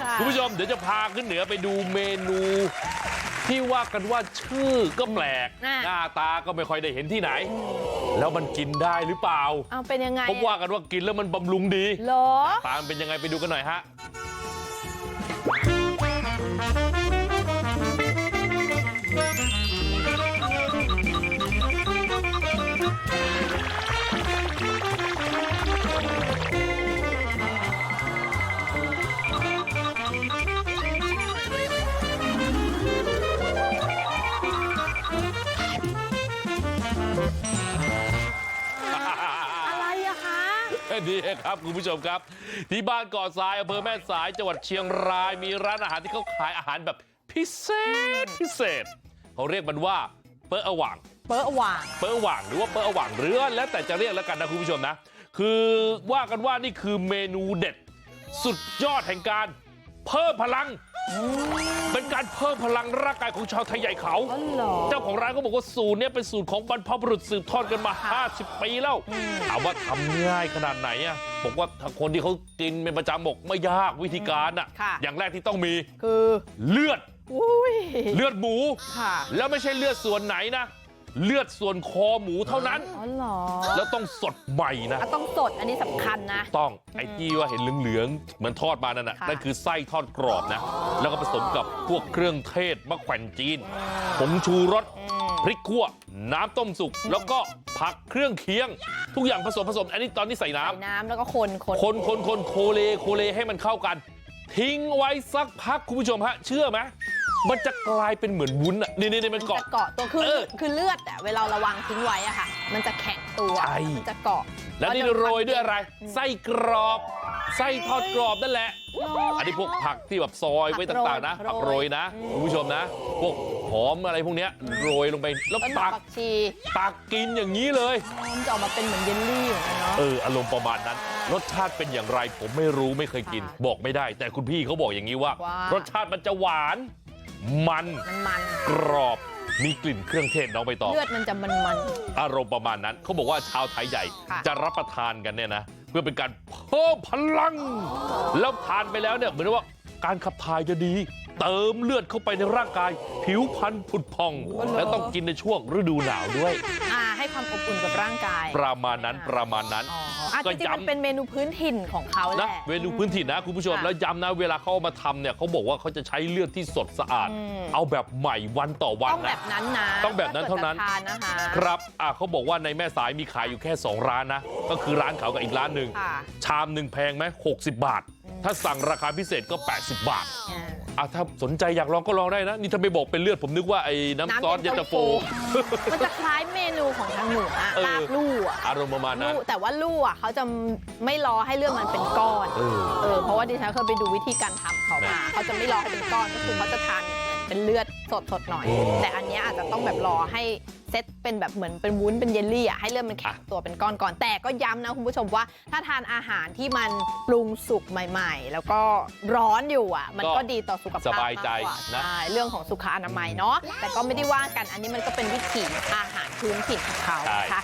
ค่ะคุณผู้ชมเดี๋ยวจะพาขึ้นเหนือไปดูเมนูที่ว่ากันว่าชื่อก็แปลกอะหน้าตาก็ไม่ค่อยได้เห็นที่ไหน แล้วมันกินได้หรือเปล่าเอาเป็นยังไงผมว่ากันว่ากินแล้วมันบำรุงดีเหรอตามเป็นยังไงไปดูกันหน่อยฮะ นี่ครับคุณผู้ชมครับ ที่บ้านเกาะทรายอำเภอแม่สายจังหวัดเชียงรายมีร้านอาหารที่เขาขายอาหารแบบพิเศษพิเศษ เขาเรียกมันว่าเปอะอหว่างเปอะหว่างเปอะหว่างหรือว่าเปอะหว่างเรือแล้วแต่จะเรียกแล้วกันนะคุณผู้ชมนะ คือว่ากันว่านี่คือเมนูเด็ด สุดยอดแห่งการเพิ่มพลัง เป็นการเพิ่มพลังร่างกายของชาวไทยใหญ่เขาอ๋อเหรอเจ้าของร้านก็บอกว่าสูตรเนี้เป็นสูตรของบรรพบุรุษสืบทอดกันมา 50 ปีแล้วถามว่าทำง่ายขนาดไหนอะบอกว่าถ้าคนที่เขากินเป็นประจำบอกไม่ยากวิธีการอะค่ะอย่างแรกที่ต้องมีคือเลือดอุ้ยเลือดหมูค่ะแล้วไม่ใช่เลือดส่วนไหนนะ เลือดส่วนคอหมูเท่านั้นอ๋อเหรอแล้วต้องสดใหม่นะอะต้องสดอันนี้สำคัญนะต้องไอ้ที่ว่าเห็นเหลืองๆเหมือนทอดมานั่นน่ะค่ะนั่นคือไส้ทอดกรอบนะแล้วก็ผสมกับพวกเครื่องเทศมะแขวนจีนผงชูรสอืมพริกขั่วน้ำต้มสุกแล้วก็ผักเครื่องเคียง ทุกอย่างผสมผสม อันนี้ตอนนี้ใส่น้ำใส่น้ำแล้วก็คนคนคนคนคนโคเลโคเลให้มันเข้ากัน ทิ้งไว้สักพักคุณผู้ชมฮะ เชื่อไหม มันจะกลายเป็นเหมือนวุ้นอะนี่นี่นี่มัมันนจะเกาะเกาะตัวคือเออคือเลือดอะเวลาเราวางทิ้งไว้อะค่ะมันจะแข็งตัวใช่มันจะเกาะแล้วนี่โรยด้วยอะไรไส้กรอบไส้ทอดกรอบนั่นแหละอันนี้พวกผักที่แบบซอยไว้ต่างๆนะผักโรยนะคุณผู้ชมนะพวกหอมอะไรพวกเนี้ยโรยลงไปแล้วต้นหอตัมกผักชีตักกินอย่างนี้เลยมันจะออกมาเป็นเหมือนเยลลี่เหมือนกันเนาะเอออารมณ์ประมาณนั้น รสชาติเป็นอย่างไรผมไม่รู้ไม่เคยกินค่ะบอกไม่ได้ แต่คุณพี่เขาบอกอย่างนี้ว่าว่ารสชาติมันจะหวาน มันมันมันกรอบมีกลิ่นเครื่องเทศน้องใบตองเลือดมันจะมันมันอารมณ์ประมาณนั้นเขาบอกว่าชาวไทยใหญ่ค่ะจะรับประทานกันเนี่ยนะเพื่อเป็นการเพิ่มพลังแล้วทานไปแล้วเนี่ยเหมือนว่าการขับถ่ายจะดี เติมเลือดเข้าไปในร่างกาย ผิวพรรณผุดพอง และต้องกินในช่วงฤดูหนาวด้วยอ่าให้ความอบอุ่นกับร่างกาย ประมาณนั้นประมาณนั้นอ๋ออะก็ จริงๆมันย้ำเป็นเมนูพื้นถิ่นของเขาแหนะละเมนูพื้นถิ่นนะคุณผู้ชมค่ะแล้วย้ำนะเวลาเขาเอามาทำเนี่ยเขาบอกว่าเขาจะใช้เลือดที่สดสะอาดอืมเอาแบบใหม่วันต่อวันต้องแบนะบนั้นนะต้องแบบนั้นเท่านั้นถ้กิดจะทานนะคะครับอะเขาบอกว่าในแม่สายมีขายอยู่แค่ 2 ร้านนะ ก็คือร้านเขากับอีกร้านหนึ่งค่ะชามหนึ่งแพงไหม60 บาท ถ้าสั่งราคาพิเศษก็ 80 บาทอ่าอะ ถ้าสนใจอยากลองก็ลองได้นะนี่ถ้าไม่บอกเป็นเลือดผมนึกว่าไอ้น้ำซอสเย็นตาโฟมันจะคล้ายเมนูของทางเหนืออะเออลาบลู่อะอารมณ์ประมาณนั้นลู่แต่ว่าลู่อะเขาจะไม่รอให้เลือดมันเป็นก้อนเออเออเพราะว่าดิฉันเคยไปดูวิธีการทำเขามานะเขาจะไม่รอให้เป็นก้อนก็คือเขาจะทาน เป็นเลือดสดสดๆหน่อยอืมแต่อันเนี้ยอาจจะต้องแบบรอให้เซตเป็นแบบเหมือนเป็นวุ้นเป็นเยลลี่อะให้เลือดมันแข็งตัวเป็นก้อนก่อนแต่ก็ย้ำนะคุณผู้ชมว่า ถ้าทานอาหารที่มันปรุงสุกใหม่ ๆ แล้วก็ร้อนอยู่อะ มันก็ดีต่อสุขภาพสบายใจมกกว่านะใช่เรื่องของสุขอนามัยเนาะแต่ก็ไม่ได้ว่ากันอันนี้มันก็เป็นวิถีอาหารพื้นถิ่นของเขานะคะ